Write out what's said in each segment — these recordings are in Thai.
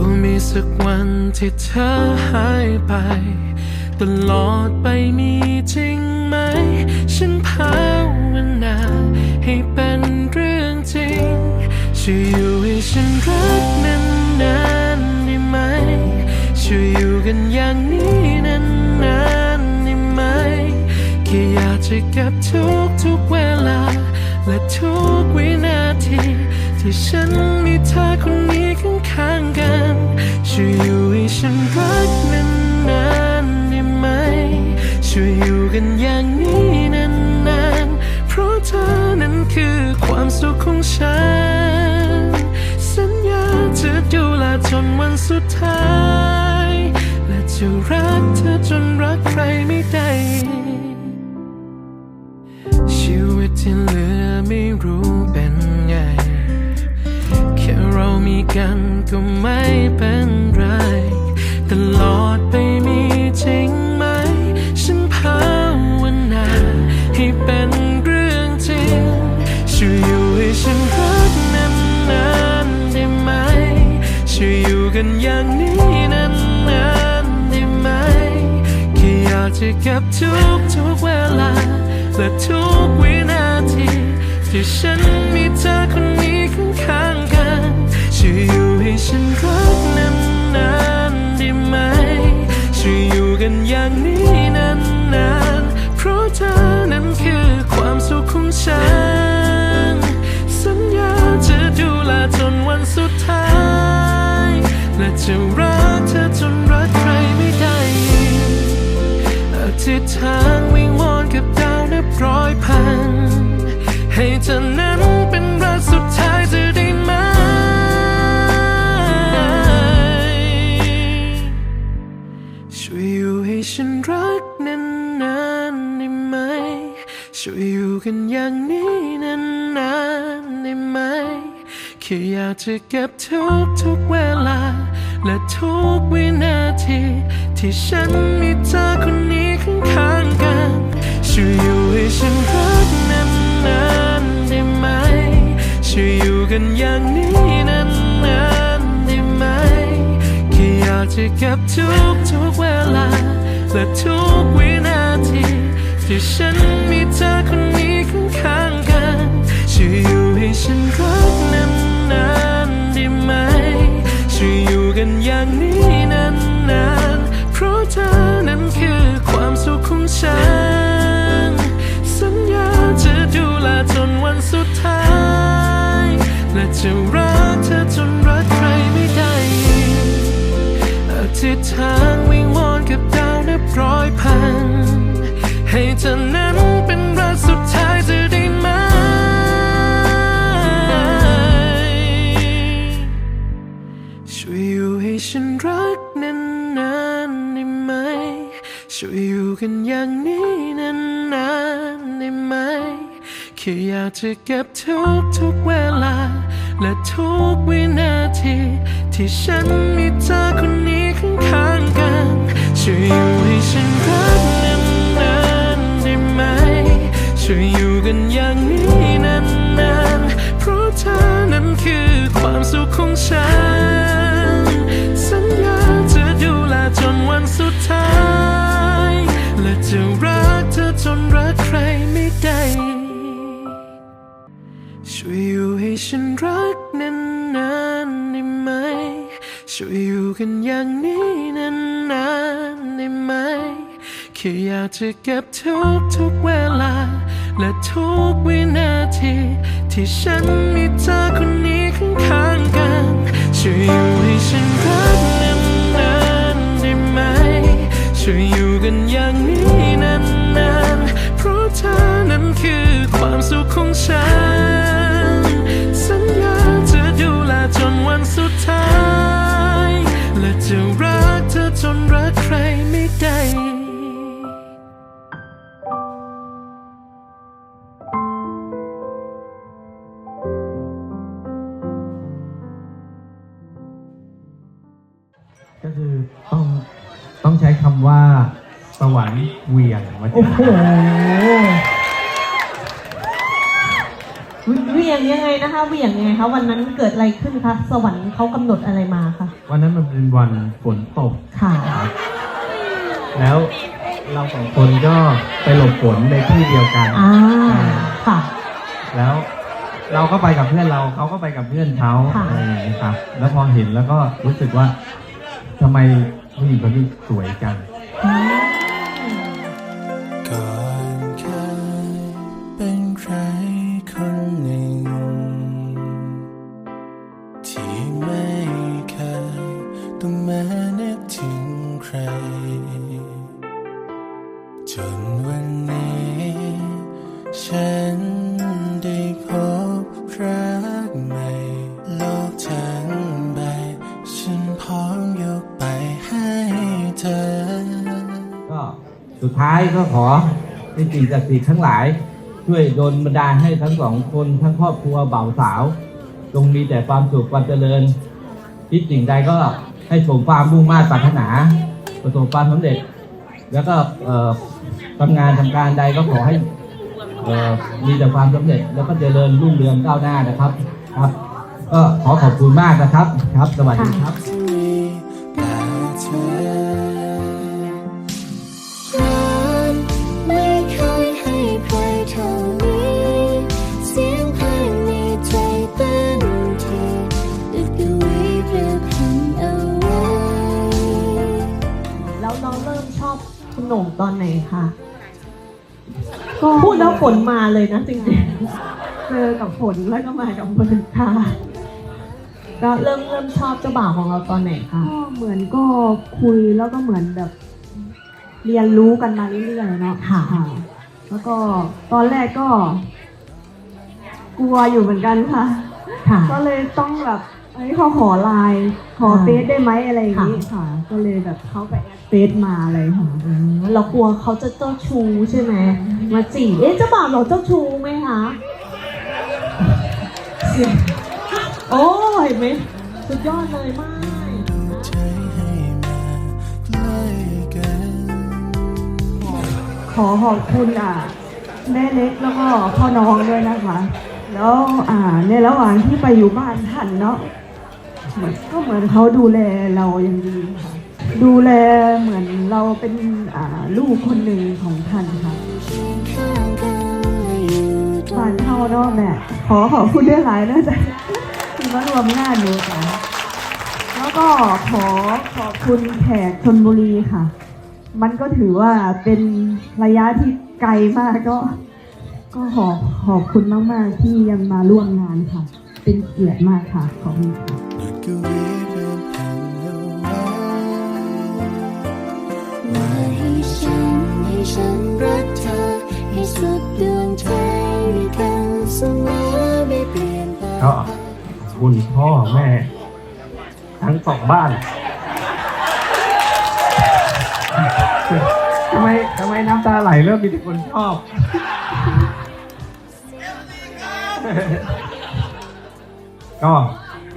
ลัวมีสักวันที่เธอหายไป ตลอดไปมีจริงไหม ฉันภาวนาให้เป็นเรื่องจริงช่วยอยู่ให้ฉันรักนานๆได้ไหมช่วยอยู่กันอย่างนี้นานๆได้ไหมแค่อยากจะเก็บทุกทุกๆเวลา และทุกวินาที ที่ฉันมีเธอคนนี้ข้างๆกันช่วยอยู่ให้ฉันรักนานๆได้ไหม ช่วยอยู่กันอย่างนี้นานๆ เพราะเธอนั้นคือความสุขของฉัน สัญญาจะดูแลจนวันสุดท้าย และจะรักเธอจนรักใครไม่ได้ชีวิตที่เหลือไม่รู้เป็น ค่เรามีกันก็ไม่เป็นไร ตลอดไปมีจริงไหม ฉันภาวนาให้เป็นเรื่องจริงช่วยอยู่ให้ฉันรักนานๆได้ไหมช่วยอยู่กันอย่างนี้นานๆได้ไหมแค่อยากจะเก็บทุกทุกๆเวลาและทุกวินาทีที่ฉันมีเธอคน ฉันรักนานๆได้ไหม ช่วยอยู่กันอย่างนี้นานๆเพราะเธอนั้นคือความสุขของฉัน สัญญาจะดูแลจนวันสุดท้ายและจะรักเธอจนรักใครไม่ได้อธิษฐานวิงวอน ฉันรักนานๆได้ไหม ช่วยอยู่กันอย่างนี้นานๆได้ไหม แค่อยากจะเก็บทุกทุกๆเวลา และทุกวินาที ที่ฉันมีเธอคนนี้ข้างๆกัน ช่วยอยู่ให้ฉันรักนานๆได้ไหม ช่วยอยู่กันอย่างนี้นานๆได้ไหม แค่อยากจะเก็บทุก ฉันมีเธอคนนี้ข้างๆกันช่วยอยู่ให้ฉันรักนานๆได้ไหมช่วยอยู่กันอย่างนี้นานๆเพราะเธอนั้นคือความสุขของฉัน สัญญาจะดูแลจนวันสุดท้าย และจะรักเธอจน ช่วยอยู่กันอย่างนี้นานๆได้ไหมแค่อยากจะเก็บทุกทุกๆเวลา และทุกวินาที ที่ฉันมีเธอคนนี้ข้างๆกันช่วยอยู่ให้ฉันรักนานๆได้ไหมช่วยอยู่กันอย่างนี้นานๆเพราะเธอนั้นคือความสุขของฉัน สัญญาจะดูแลจนวันสุดท้าย จะรักเธอจนรักใครไม่ได้ช่วยอยู่ให้ฉันรักนานๆได้ไหม ช่วยอยู่กันอย่างนี้นานๆได้ไหมแค่อยากจะเก็บทุกทุกเวลา และทุกวินาที ที่ฉันมีเธอคนนี้ข้างๆกัน ช่วยอยู่ให้ฉันรักำว่าสวรรค์เหวี่ยงมาเจโอ้อโหเหวี่ยงยังไงนะคะเหวี่ยงยังไงคะวันนั้นเกิดอะไรขึ้นคะสวรรค์เขากำหนดอะไรมาคะวันนั้นมันเป็นวันฝนตก ค่ะ แล้วเราสองคนก็ไปหลบฝนในที่เดียวกันอ่า ค่ะ แล้วเราก็ไปกับเพื่อนเราเขาก็ไปกับเพื่อนเขาค่ะ อะไรอย่างนี้ยครับ แล้วพอเห็นแล้วก็รู้สึกว่าทำไมผู้หญิงคนนี้สวยจังอืม ก่อนเคยเป็นใครคนหนึ่ง ที่ไม่เคยต้องมานึกถึงใคร จนวัน ท้ายก็ขอให้สิ่งศักดิ์สิทธิ์ทั้งหลาย ช่วยโดนบันดาลให้ทั้งสองคนทั้งครอบครัวบ่าวสาวจงมีแต่ความสุขความเจริญคิดสิ่งใดก็ให้สมความมุ่งมา่ปรารถนา ประสบความสำเร็จ แล้วก็เอ่อทำงานทำการใดก็ขอให้เอมีแต่ความสำเร็จ แล้วก็เจริญรุ่งเรืองก้าวหน้านะครับครับ ก็ขอขอบคุณมากนะครับครับ สวัสดีครับ คุณโหน่งตอนไหนคะพูดแล้วฝนมาเลยนะจริงๆเจอกับฝนแล้วก็มากับฝนค่ะก็เริ่มเริ่มชอบเจ้าบ่าวของเราตอนไหนคะก็เหมือนก็คุยแล้วก็เหมือนแบบ เรียนรู้กันมาเรื่อยๆเนาะค่ะแล้วก็ตอนแรกก็ กลัวอยู่เหมือนกันค่ะค่ะก็เลยต้องแบบ เอ้ยเขาขอไลน์ขออ่าเฟซได้ไหมอะไรอย่างนี้ค่ะค่ะ ก็เลยแบบเขาไปแอดเฟซมาอะไรค่ะอืมเรากลัวเขาจะเจ้าชู้ใช่ไหมมาจีบเอ๊ะเจ้าบ่าวเราเจ้าชู้ไหมคะโอ้เห็นไหมสุดยอดเลยมากใจให้มาใกล้กันขอขอบคุณอะแม่เล็กแล้วก็พ่อน้องด้วยนะคะ แล้วอ่าในระหว่างที่ไปอยู่บ้านท่านเนาะ เหมือนก็เหมือนเขาดูแลเราอย่างดีค่ะดูแลเหมือนเราเป็นอ่าลูกคนหนึ่งของท่านค่ะข้างกันและอยู่ตรบ้านเฮาเนาะแม่ขอขอบคุณด้วยหลายนะจ๊ะที่มารวมงานหนูค่ะแล้วก็ขอขอบคุณแขกชนบุรีค่ะ มันก็ถือว่าเป็นระยะที่ไกลมากก็ ก็ขอขอบคุณมาก ๆ ที่ยังมาร่วมงานค่ะ เป็นเกียรติมากค่ะ ขอบคุณค่ะ นึกวีเป็นแผ่นเอาไว้ว่าให้ฉันรักเธอให้สุดดวงใจด้วยกันเสมอไม่เปลี่ยนแปลงก็คุณพ่อแม่ ทั้งสองบ้านทำไมทำไมน้ำตาไหลเริ่มมีแต่คนชอบ ก็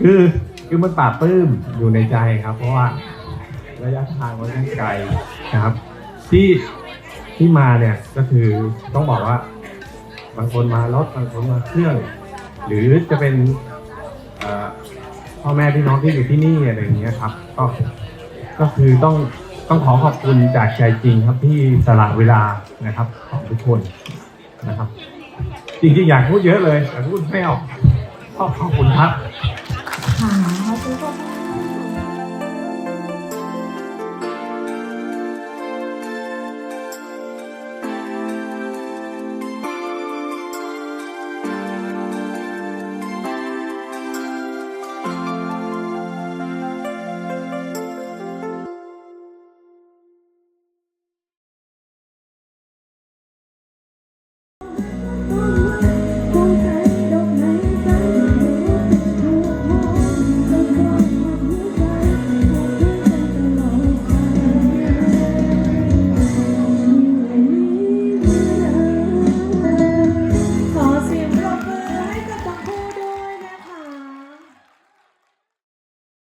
คือ คือมันปราบปลื้มอยู่ในใจครับ เพราะว่าระยะทางมันค่อนข้างไกลนะครับ ที่ที่มาเนี่ยก็คือต้องบอกว่า บางคนมารถบางคนมาเครื่อง หรือจะเป็นเอ่อพ่อแม่พี่น้องที่อยู่ที่นี่อะไรอย่างเงี้ยครับก็ก็คือต้องต้องขอขอบคุณจากใจจริงครับที่สละเวลานะครับ ของทุกคนนะครับ จริงๆอยากพูดเยอะเลยแต่พูดไม่ออกขอบขอบคุณครับ